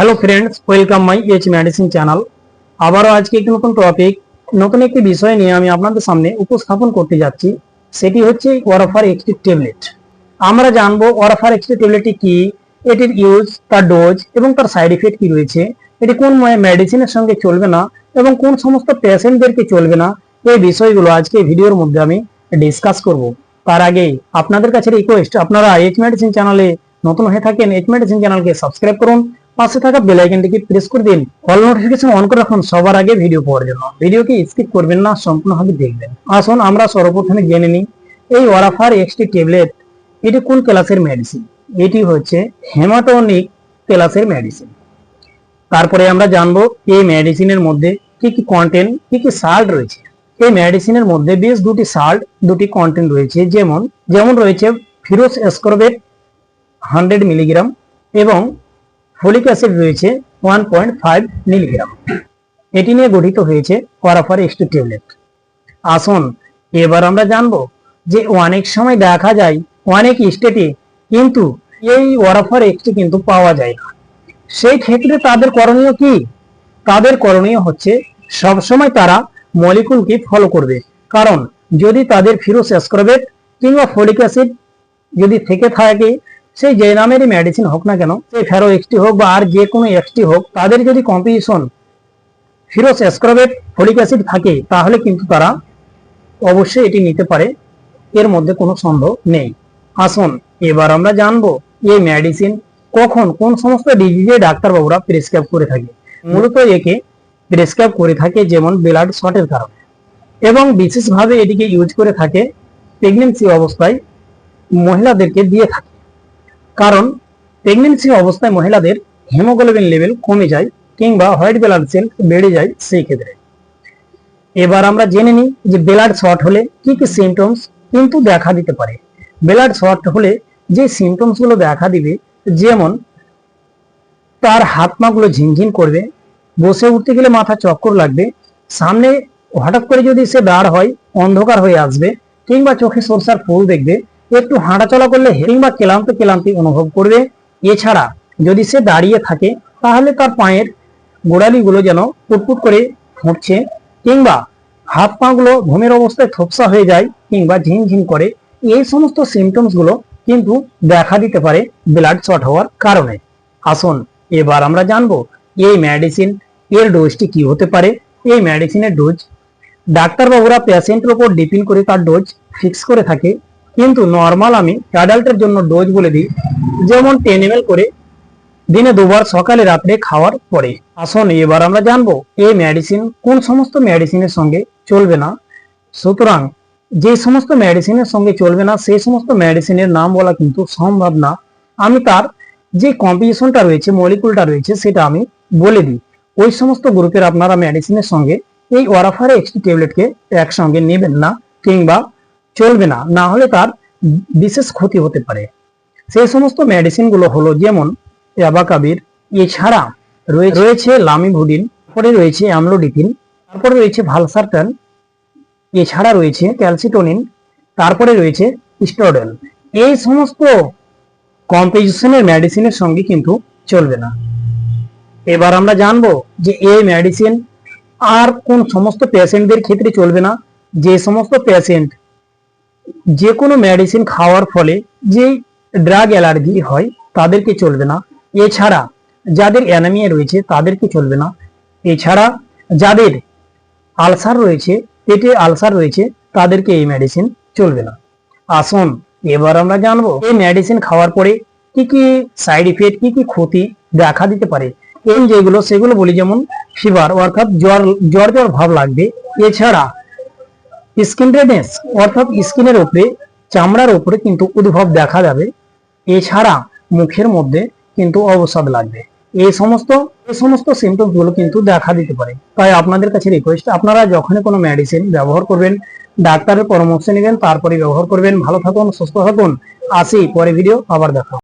Hello friends welcome my H medicine channel আবারও আজকে একটি নতুন টপিক নতুন একটি বিষয় নিয়ে আমি আপনাদের সামনে উপস্থাপন করতে যাচ্ছি। সেটি হচ্ছে ওয়ারফার এক্সটি ট্যাবলেট আমরা জানব ওয়ারফার এক্সটি ট্যাবলেটটি কি, এটির ইউজ তার ডোজ এবং তার সাইড ইফেক্ট কি রয়েছে, এটি কোন মেডিসিনের সঙ্গে চলবে না এবং কোন সমস্ত পেশেন্টদেরকে চলবে না, এই বিষয়গুলো আজকে ভিডিওর মধ্যে আমি ডিসকাস করব। তার আগে আপনাদের কাছে রিকোয়েস্ট আপনারা এইচ মেডিসিন চ্যানেলে নতুন হয়ে থাকেন এইচ মেডিসিন চ্যানেলকে সাবস্ক্রাইব করুন পাশে থাকা বেল আইকনটিকে প্রেস করে দিন। অল নোটিফিকেশন অন করে রাখুন, সবার আগে ভিডিও পাওয়ার জন্য। ভিডিওকে স্কিপ করবেন না সম্পূর্ণভাবে দেখবেন। আসুন, আমরা সর্বপ্রথমে জেনে নিই, এই ওরাফার এক্সটি ট্যাবলেট এটি কোন ক্লাসের মেডিসিন এটি হচ্ছে হেমাটোনিক ক্লাসের মেডিসিন তারপরে আমরা জানব, এই মেডিসিনের মধ্যে কি কি কন্টেন্ট কি কি সাল্ট রয়েছে? এই মেডিসিনের মধ্যে বেশ দুটি সাল্ট দুটি কন্টেন্ট রয়েছে। যেমন যেমন রয়েছে ফিরোস এসকরবেট হান্ড্রেড মিলিগ্রাম এবং ফলিক অ্যাসিড রয়েছে ওয়ান পয়েন্ট ফাইভ মিলিগ্রাম। এটি নিয়ে গঠিত হয়েছে ওয়ারাফার এক্সটি ট্যাবলেট আসুন, এবার আমরা জানব যে অনেক সময় দেখা যায় অনেক স্টেটে কিন্তু এই ওয়ারাফার এক্সটি কিন্তু পাওয়া যায় না। সেই ক্ষেত্রে তাদের করণীয় কি? তাদের করণীয় হচ্ছে সবসময় তারা মলিকুলকে ফলো করবে। কারণ যদি তাদের ফিরোস অ্যাসক্রবেট কিংবা ফলিক অ্যাসিড যদি থেকে থাকে সেই যে নামেরই মেডিসিন হোক না কেন, সেই ফেরো এক্সটি হোক বা আর যে কোনো এক্সটি হোক, তাদের যদি competition ferrous ascorbate folic acid থাকে, তাহলে কিন্তু তারা অবশ্যই এটি নিতে পারে। এর মধ্যে কোনো সন্দেহ নেই। আসুন, এবার আমরা জানব এই মেডিসিন কখন, কোন সমস্ত ডিজিজে ডাক্তারবাবুরা প্রেসক্রাইব করে থাকে। মূলত একে প্রেসক্রাইব করে থাকে যেমন ব্লাড শর্টের কারণে। এবং বিশেষভাবে এটিকে ইউজ করে থাকে প্রেগনেন্সি অবস্থায় মহিলাদেরকে দিয়ে থাকে। কারণ প্রেগনেন্সি অবস্থায় মহিলাদের হিমোগ্লোবিন লেভেল কমে যায় কিংবা হোয়াইট ব্লাড সেল বেড়ে যায় সেই ক্ষেত্রে। এবার আমরা জেনে নিই যে ব্লাড শর্ট হলে কি কি সিমটমস কিন্তু দেখা দিতে পারে। ব্লাড শর্ট হলে যে সিমটমসগুলো দেখা দিবে, যেমন তার হাত পা গুলো ঝিনঝিন করবে, বসে উঠতে গেলে মাথা চক্কর লাগবে, সামনে হঠাৎ করে যদি সে দাঁড় হয়, অন্ধকার হয়ে আসবে, কিংবা চোখে সরষার ফুল দেখবে একটু হাঁটাচলা করলে কিংবা ক্লান্ত ক্লান্তি অনুভব করবে। এছাড়া যদি সে দাঁড়িয়ে থাকে, তাহলে তার পায়ের গোড়ালিগুলো যেন পুটপুট করে ফুটছে কিংবা হাত পা গুলো ঘুমের অবস্থায় থপসা হয়ে যায় কিংবা ঝিনঝিন করে, এই সমস্ত সিমটমসগুলো কিন্তু দেখা দিতে পারে ব্লাড শর্ট হওয়ার কারণে। আসুন, এবার আমরা জানব এই মেডিসিন এর ডোজটি কি হতে পারে। এই মেডিসিনের ডোজ ডাক্তারবাবুরা পেশেন্টের উপর ডিপেন্ড করে তার ডোজ ফিক্স করে থাকে। কিন্তু নর্মাল আমি অ্যাডাল্টের জন্য ডোজ বলে দিই, যেমন টেন এম করে দিনে দুবার সকালে রাত্রে খাওয়ার পরে। আসুন এবার আমরা জানব, এই মেডিসিন কোন সমস্ত মেডিসিনের সঙ্গে চলবে না? সুতরাং যে সমস্ত মেডিসিনের সঙ্গে চলবে না, সেই সমস্ত মেডিসিনের নাম বলা কিন্তু সম্ভব না। আমি তার যে কম্পিটিশনটা রয়েছে মলিকুলটা রয়েছে, সেটা আমি বলে দিই। ওই সমস্ত গ্রুপের আপনারা মেডিসিনের সঙ্গে এই ওয়ারাফার এক্সটি ট্যাবলেটকে একসঙ্গে নেবেন না, কিংবা চলবে না না হলে তার বিশেষ ক্ষতি হতে পারে। সেই সমস্ত মেডিসিনগুলো হলো যেমন অ্যাবাকাবির, এছাড়া রয়েছে লামিভুডিন, তারপরে রয়েছে অ্যামলোডিপিন, তারপরে রয়েছে ভালসারটান এছাড়া রয়েছে ক্যালসিটোনিন, তারপরে রয়েছে স্টোডেল এই সমস্ত কম্পোজিশনের মেডিসিনের সঙ্গে কিন্তু চলবে না। এবার আমরা জানব যে এই মেডিসিন আর কোন সমস্ত পেশেন্টদের ক্ষেত্রে চলবে না, যে সমস্ত পেশেন্ট যে কোনো মেডিসিন খাওয়ার ফলে যে ড্রাগ অ্যালার্জি হয়, তাদেরকে চলবে না। এছাড়া যাদের অ্যানামিয়া রয়েছে, তাদেরকে চলবে না। এছাড়া যাদের আলসার রয়েছে, পেটে আলসার রয়েছে, তাদেরকে এই মেডিসিন চলবে না। আসুন, এবার আমরা জানব এই মেডিসিন খাওয়ার পরে কি কি সাইড ইফেক্ট কি কি ক্ষতি দেখা দিতে পারে। এই যেগুলো, সেগুলো বলি যেমন ফিভার অর্থাৎ জ্বর জ্বর জ্বর ভাব লাগবে। এছাড়া স্কিন রেডনেস অর্থাৎ স্কিনের উপরে, চামড়ার উপরে কিন্তু উদ্ভব দেখা যাবে। এছাড়া মুখের মধ্যে কিন্তু অবসাদ লাগবে। এই সমস্ত এই সমস্ত সিমটমসগুলো কিন্তু দেখা দিতে পারে। তাই আপনাদের কাছে রিকোয়েস্ট আপনারা যখনই কোনো মেডিসিন ব্যবহার করবেন, ডাক্তারের পরামর্শ নেবেন, তারপরে ব্যবহার করবেন। ভালো থাকুন, সুস্থ থাকুন। আসি পরে ভিডিও আবার দেখা।